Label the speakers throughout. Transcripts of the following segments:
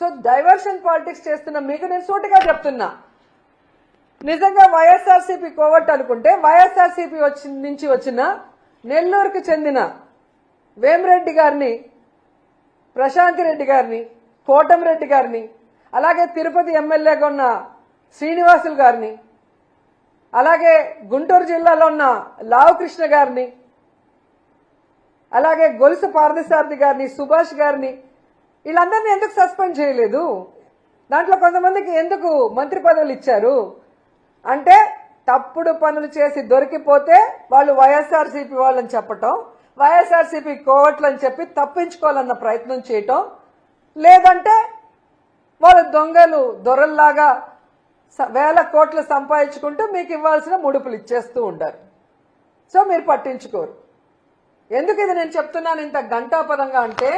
Speaker 1: So diversion politics చేస్తున్న మీకు నేను సూటిగా చెప్తున్నా. నిజంగా వైఎస్ఆర్సీపీ కోవట్ అనుకుంటే వైఎస్ఆర్సీపీ వచ్చి నుంచి వచ్చిన నెల్లూరుకు చెందిన వేమిరెడ్డి గారిని ప్రశాంతి రెడ్డి గారిని కోటమిరెడ్డి గారిని అలాగే తిరుపతి ఎమ్మెల్యేగా ఉన్న శ్రీనివాసులు గారిని అలాగే గుంటూరు జిల్లాలో ఉన్న లావుకృష్ణ గారిని అలాగే గొలుసు పార్థసారథి గారిని సుభాష్ గారిని వీళ్ళందరినీ ఎందుకు సస్పెండ్ చేయలేదు? దాంట్లో కొంతమందికి ఎందుకు మంత్రి పదవులు ఇచ్చారు? అంటే తప్పుడు పనులు చేసి దొరికిపోతే వాళ్ళు వైఎస్ఆర్సీపీ వాళ్ళని చెప్పటం వైఎస్ఆర్సీపీ కోవట్లు అని చెప్పి తప్పించుకోవాలన్న ప్రయత్నం చేయటం లేదంటే వాళ్ళు దొంగలు దొరల్లాగా వేల కోట్లు సంపాదించుకుంటూ మీకు ఇవ్వాల్సిన ముడుపులు ఇచ్చేస్తూ ఉంటారు. సో మీరు పట్టించుకోరు. ఎందుకు ఇది నేను చెప్తున్నాను ఇంత గంటాపదంగా అంటే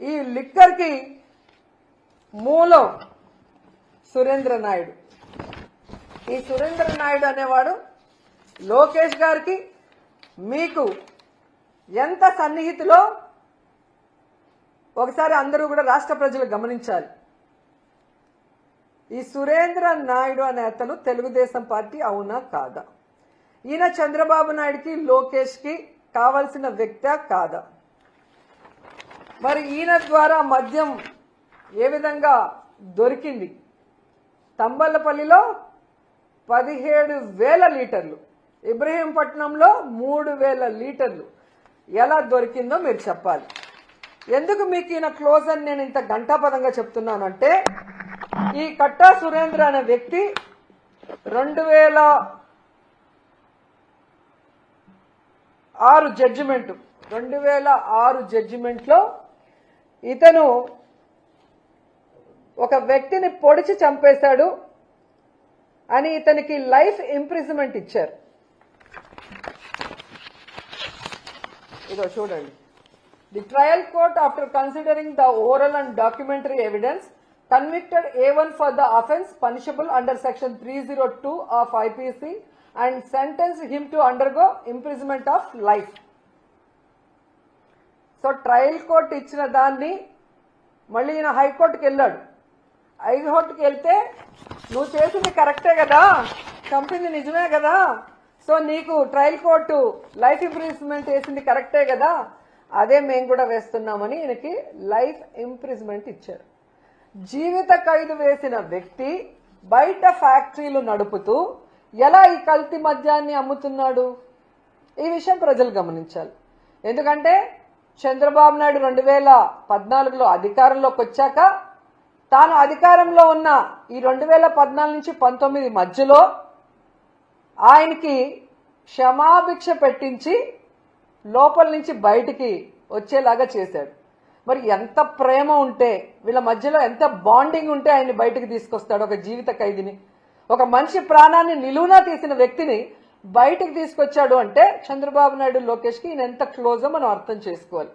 Speaker 1: ఈ లిక్కర్కి మూలం సురేంద్ర నాయుడు. ఈ సురేంద్ర నాయుడు అనేవాడు లోకేష్ గారికి మీకు ఎంత సన్నిహితులో ఒకసారి అందరూ కూడా రాష్ట్ర ప్రజలు గమనించాలి. ఈ సురేంద్ర నాయుడు అనే అతను తెలుగుదేశం పార్టీ అవునా కాదా? ఈయన చంద్రబాబు నాయుడుకి లోకేష్కి కావలసిన వ్యక్తి కాదా? మరి ఈయన ద్వారా మద్యం ఏ విధంగా దొరికింది? తంబలపల్లిలో పదిహేడు వేల లీటర్లు ఇబ్రహీంపట్నంలో మూడు వేల లీటర్లు. ఎలా దొరికిందో మీరు చెప్పాలి. ఎందుకు మీకు ఈయన క్లోజ్ అని నేను ఇంత గంటాపదంగా చెప్తున్నానంటే ఈ కట్టా సురేంద్ర అనే వ్యక్తి రెండు వేల ఆరు జడ్జిమెంట్ రెండు వేల ఆరు జడ్జిమెంట్లో ఇతను ఒక వ్యక్తిని పొడిచి చంపేశాడు అని ఇతనికి లైఫ్ ఇంప్రిజన్మెంట్ ఇచ్చారు. ఇదో చూడండి. The trial court after considering the oral and documentary evidence convicted A one for the offence punishable under section three zero two of IPC and sentence him to undergo imprisonment of life so trial court ఇచ్చిన దాన్ని మళ్ళీ ఈయన హైకోర్టుకి వెళ్ళాడు. హైకోర్టుకి వెళ్తే నువ్వు చేసింది కరెక్టే కదా చంపింది నిజమే కదా సో నీకు ట్రయల్ కోర్టు లైఫ్ ఇంప్రిజ్మెంట్ వేసింది కరెక్టే కదా అదే మేము కూడా వేస్తున్నామని ఈయనకి లైఫ్ ఇంప్రిజ్మెంట్ ఇచ్చారు. జీవిత ఖైదు వేసిన వ్యక్తి బయట ఫ్యాక్టరీలు నడుపుతూ ఎలా ఈ కల్తీ మద్యాన్ని అమ్ముతున్నాడు? ఈ విషయం ప్రజలు గమనించాలి. ఎందుకంటే చంద్రబాబు నాయుడు రెండు వేల పద్నాలుగులో అధికారంలోకి వచ్చాక తాను అధికారంలో ఉన్న ఈ రెండు వేల పద్నాలుగు నుంచి పంతొమ్మిది మధ్యలో ఆయనకి క్షమాభిక్ష పెట్టించి లోపల నుంచి బయటికి వచ్చేలాగా చేశాడు. మరి ఎంత ప్రేమ ఉంటే వీళ్ళ మధ్యలో ఎంత బాండింగ్ ఉంటే ఆయన్ని బయటికి తీసుకొస్తాడు ఒక జీవిత ఖైదీని. ఒక మనిషి ప్రాణాన్ని నిలువునా తీసిన వ్యక్తిని బయటికి తీసుకొచ్చాడు అంటే చంద్రబాబు నాయుడు లోకేష్కి ఈయన ఎంత క్లోజో మనం అర్థం చేసుకోవాలి.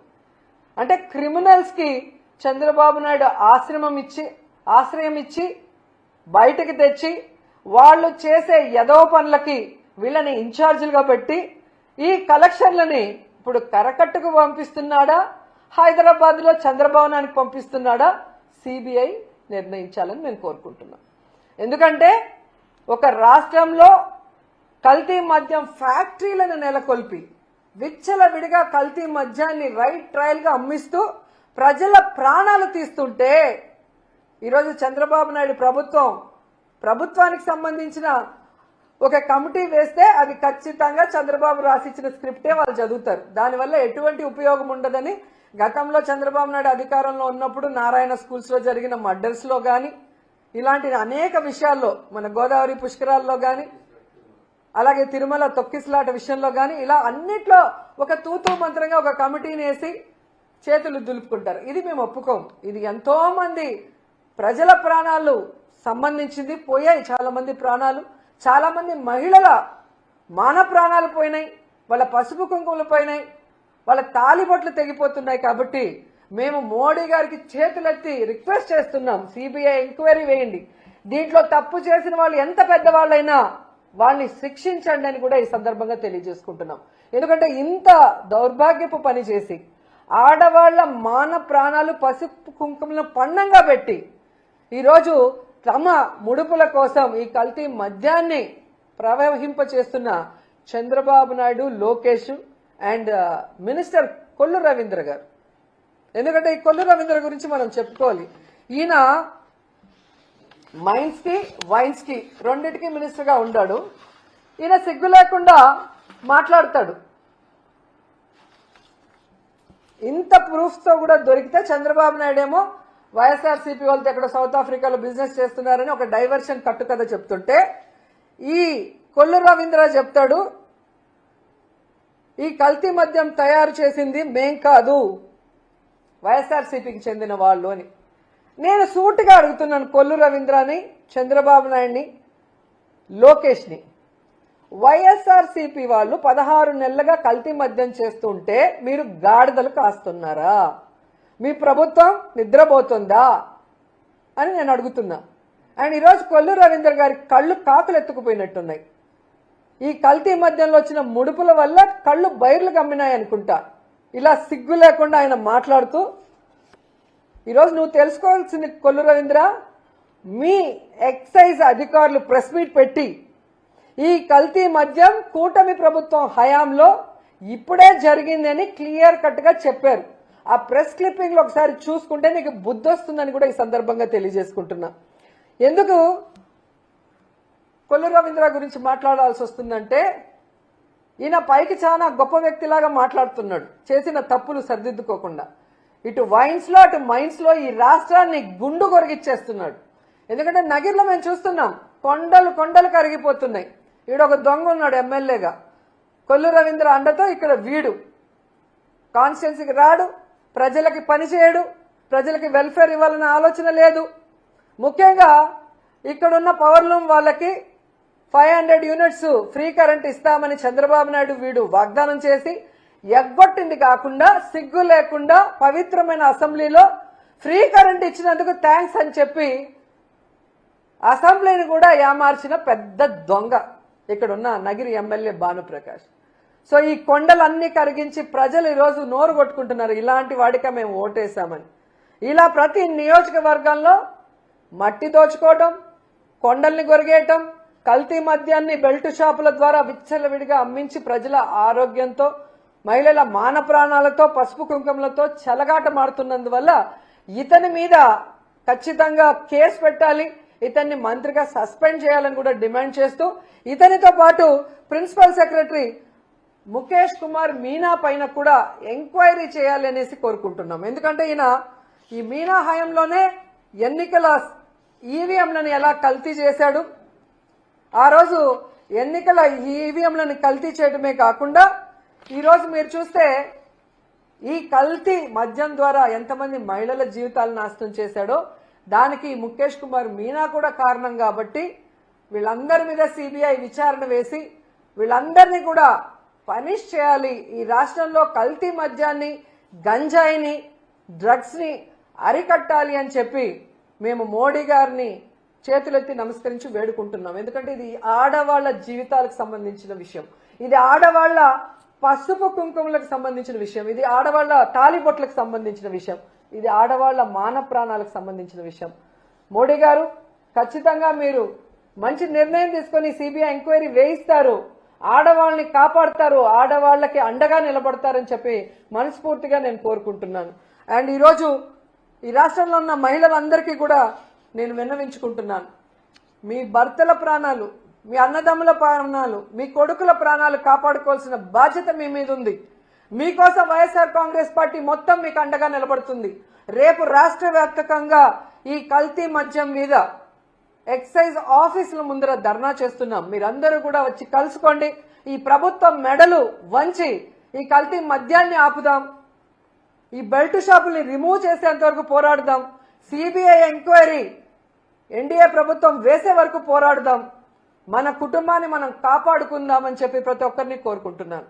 Speaker 1: అంటే క్రిమినల్స్కి చంద్రబాబు నాయుడు ఆశ్రమం ఇచ్చి ఆశ్రయం ఇచ్చి బయటకు తెచ్చి వాళ్ళు చేసే యదవ పనులకి వీళ్ళని ఇన్ఛార్జీలుగా పెట్టి ఈ కలెక్షన్లని ఇప్పుడు కరకట్టుకు పంపిస్తున్నాడా? హైదరాబాద్లో చంద్రభవనానికి పంపిస్తున్నాడా? సిబిఐ నిర్ణయించాలని నేను కోరుకుంటున్నాను ఎందుకంటే ఒక రాష్ట్రంలో కల్తీ మద్యం ఫ్యాక్టరీలను నెలకొల్పి విచ్చల విడిగా కల్తీ మద్యాన్ని రైట్ ట్రయల్గా అమ్మిస్తూ ప్రజల ప్రాణాలు తీస్తుంటే ఈరోజు చంద్రబాబు నాయుడు ప్రభుత్వం ప్రభుత్వానికి సంబంధించిన ఒక కమిటీ వేస్తే అది ఖచ్చితంగా చంద్రబాబు రాసిచ్చిన స్క్రిప్టే వాళ్ళు చదువుతారు. దానివల్ల ఎటువంటి ఉపయోగం ఉండదని గతంలో చంద్రబాబు నాయుడు అధికారంలో ఉన్నప్పుడు నారాయణ స్కూల్స్లో జరిగిన మర్డర్స్లో కానీ ఇలాంటి అనేక విషయాల్లో మన గోదావరి పుష్కరాల్లో కానీ అలాగే తిరుమల తొక్కిసలాట విషయంలో కానీ ఇలా అన్నిట్లో ఒక తూతూ మంత్రంగా ఒక కమిటీని వేసి చేతులు దులుపుకుంటారు. ఇది మేము ఒప్పుకోం. ఇది ఎంతో మంది ప్రజల ప్రాణాలు సంబంధించింది. పోయాయి చాలా మంది ప్రాణాలు. చాలా మంది మహిళల మాన ప్రాణాలు పోయినాయి. వాళ్ళ పసుపు కుంకుమలు పోయినాయి. వాళ్ళ తాలిబొట్లు తెగిపోతున్నాయి కాబట్టి మేము మోడీ గారికి చేతులెత్తి రిక్వెస్ట్ చేస్తున్నాం. సిబిఐ ఎంక్వైరీ వేయండి. దీంట్లో తప్పు చేసిన వాళ్ళు ఎంత పెద్దవాళ్ళైనా వాళ్ళని శిక్షించండి అని కూడా ఈ సందర్భంగా తెలియజేసుకుంటున్నాం. ఎందుకంటే ఇంత దౌర్భాగ్యపు పని చేసి ఆడవాళ్ళ మాన ప్రాణాలు పసుపు కుంకుమలను పండంగా పెట్టి ఈరోజు తమ ముడుపుల కోసం ఈ కల్తీ మద్యాన్ని ప్రవహింప చేస్తున్న చంద్రబాబు నాయుడు లోకేష్ అండ్ మినిస్టర్ కొల్లు రవీంద్ర గారు. ఎందుకంటే ఈ కొల్లు రవీంద్ర గురించి మనం చెప్పుకోవాలి. ఈయన మైన్స్కి వైన్స్కి రెండింటికి మినిస్టర్గా ఈయన సిగ్గు లేకుండా మాట్లాడతాడు. ఇంత ప్రూఫ్స్తో కూడా దొరికితే చంద్రబాబు నాయుడు ఏమో వైఎస్ఆర్సీపీ వాళ్ళతో ఎక్కడ సౌత్ ఆఫ్రికాలో బిజినెస్ చేస్తున్నారని ఒక డైవర్షన్ కట్టుకథ చెప్తుంటే ఈ కొల్లు రవీంద్ర చెప్తాడు ఈ కల్తీ మద్యం తయారు చేసింది మేం కాదు వైఎస్ఆర్సీపీకి చెందిన వాళ్ళు అని. నేను సూటిగా అడుగుతున్నాను కొల్లు రవీంద్రని చంద్రబాబు నాయుడిని లోకేష్ని. వైఎస్ఆర్సీపీ వాళ్ళు పదహారు నెలలుగా కల్తీ మద్యం చేస్తుంటే మీరు గాడిదలు కాస్తున్నారా? మీ ప్రభుత్వం నిద్రపోతుందా? అని నేను అడుగుతున్నా. అండ్ ఈరోజు కొల్లు రవీంద్ర గారి కళ్ళు కాకులు ఎత్తుకుపోయినట్టున్నాయి. ఈ కల్తీ మద్యంలో వచ్చిన ముడుపుల వల్ల కళ్ళు బైర్లు కమ్మినాయి అనుకుంటా ఇలా సిగ్గు లేకుండా ఆయన మాట్లాడుతూ ఈరోజు నువ్వు తెలుసుకోవాల్సింది కొల్లు రవీంద్ర మీ ఎక్సైజ్ అధికారులు ప్రెస్ మీట్ పెట్టి ఈ కల్తీ మద్యం కూటమి ప్రభుత్వం హయాంలో ఇప్పుడే జరిగిందని క్లియర్ కట్గా చెప్పారు. ఆ ప్రెస్ క్లిప్పింగ్లు ఒకసారి చూసుకుంటే నీకు బుద్ధి వస్తుందని కూడా ఈ సందర్భంగా తెలియజేసుకుంటున్నా. ఎందుకు కొల్లు రవీంద్ర గురించి మాట్లాడాల్సి వస్తుందంటే ఈయన పైకి చాలా గొప్ప వ్యక్తిలాగా మాట్లాడుతున్నాడు. చేసిన తప్పులు సరిదిద్దుకోకుండా. ఇటు వైన్స్లో అటు మైన్స్లో ఈ రాష్ట్రాన్ని గుండు కొరిగిచ్చేస్తున్నాడు ఎందుకంటే నగిర్లో మేము చూస్తున్నాం కొండలు కొండలు కరిగిపోతున్నాయి. ఈడ ఒక దొంగ ఉన్నాడు ఎమ్మెల్యేగా. కొల్లు రవీంద్ర అండతో ఇక్కడ వీడు. కాన్స్టిట్యున్సీకి రాడు ప్రజలకి పనిచేయడు ప్రజలకి వెల్ఫేర్ ఇవ్వాలన్న ఆలోచన లేదు. ముఖ్యంగా ఇక్కడున్న పవర్ లూమ్ వాళ్ళకి five hundred units free current ఇస్తామని చంద్రబాబు నాయుడు వీడు వాగ్దానం చేసి ఎగ్గొట్టింది కాకుండా సిగ్గు లేకుండా పవిత్రమైన అసెంబ్లీలో ఫ్రీ కరెంట్ ఇచ్చినందుకు థ్యాంక్స్ అని చెప్పి అసెంబ్లీని కూడా ఏమార్చిన పెద్ద దొంగ ఇక్కడున్న నగిరి ఎమ్మెల్యే భానుప్రకాష్. సో ఈ కొండలన్నీ కరిగించి ప్రజలు ఈరోజు నోరు కొట్టుకుంటున్నారు. ఇలాంటి వాడిక మేము ఓటేశామని. ఇలా ప్రతి నియోజకవర్గంలో మట్టి దోచుకోవటం కొండల్ని గొరిగేయటం కల్తీ మద్యాన్ని బెల్ట్ షాపుల ద్వారా విచ్చలవిడిగా అమ్మించి ప్రజల ఆరోగ్యంతో మహిళల మాన ప్రాణాలతో పసుపు కుంకుమలతో చెలగాట మారుతున్నందువల్ల ఇతని మీద ఖచ్చితంగా కేసు పెట్టాలి. ఇతన్ని మంత్రిగా సస్పెండ్ చేయాలని కూడా డిమాండ్ చేస్తూ ఇతనితో పాటు ప్రిన్సిపల్ సెక్రటరీ ముఖేష్ కుమార్ మీనా పైన కూడా ఎంక్వైరీ చేయాలి అనేసి కోరుకుంటున్నాం. ఎందుకంటే ఈయన ఈ మీనా హయంలోనే ఎన్నికల ఈవీఎంలను ఎలా కల్తీ చేశాడు ఆ రోజు ఎన్నికల ఈవీఎంలను కల్తీ చేయడమే కాకుండా ఈరోజు మీరు చూస్తే ఈ కల్తీ మద్యం ద్వారా ఎంతమంది మహిళల జీవితాలు నాశనం చేశాడో దానికి ముఖేష్ కుమార్ మీనా కూడా కారణం కాబట్టి వీళ్ళందరి మీద సిబిఐ విచారణ వేసి వీళ్ళందరినీ కూడా పనిష్ చేయాలి. ఈ రాష్ట్రంలో కల్తీ మద్యాన్ని గంజాయిని డ్రగ్స్ని అరికట్టాలి అని చెప్పి మేము మోడీ గారిని చేతులెత్తి నమస్కరించి వేడుకుంటున్నాం. ఎందుకంటే ఇది ఆడవాళ్ళ జీవితాలకు సంబంధించిన విషయం. ఇది ఆడవాళ్ళ పసుపు కుంకుమలకు సంబంధించిన విషయం ఇది ఆడవాళ్ళ తాలిబొట్లకు సంబంధించిన విషయం ఇది ఆడవాళ్ళ మాన ప్రాణాలకు సంబంధించిన విషయం. మోడీ గారు ఖచ్చితంగా మీరు మంచి నిర్ణయం తీసుకొని సిబిఐ ఎంక్వైరీ వేయిస్తారు. ఆడవాళ్ళని కాపాడతారు ఆడవాళ్ళకి అండగా నిలబడతారని చెప్పి మనస్ఫూర్తిగా నేను కోరుకుంటున్నాను. అండ్ ఈరోజు ఈ రాష్ట్రంలో ఉన్న మహిళలందరికీ కూడా నేను విన్నవించుకుంటున్నాను. మీ భర్తల ప్రాణాలు మీ అన్నదమ్ముల ప్రాణాలు మీ కొడుకుల ప్రాణాలు కాపాడుకోవాల్సిన బాధ్యత మీ మీద ఉంది. మీకోసం వైఎస్ఆర్ కాంగ్రెస్ పార్టీ మొత్తం మీకు అండగా నిలబడుతుంది. రేపు రాష్ట్ర ఈ కల్తీ మద్యం మీద ఎక్సైజ్ ఆఫీసుల ముందర ధర్నా చేస్తున్నాం. మీరందరూ కూడా వచ్చి కలుసుకోండి. ఈ ప్రభుత్వం మెడలు వంచి ఈ కల్తీ మద్యాన్ని ఆపుదాం. ఈ బెల్ట్ షాపుల్ని రిమూవ్ చేసేంత వరకు పోరాడుదాం. సిబిఐ ఎంక్వైరీ ఎన్డీఏ ప్రభుత్వం వేసే వరకు పోరాడుదాం. మన కుటుంబాన్ని మనం కాపాడుకుందామని చెప్పి ప్రతి ఒక్కరిని కోరుకుంటున్నాను.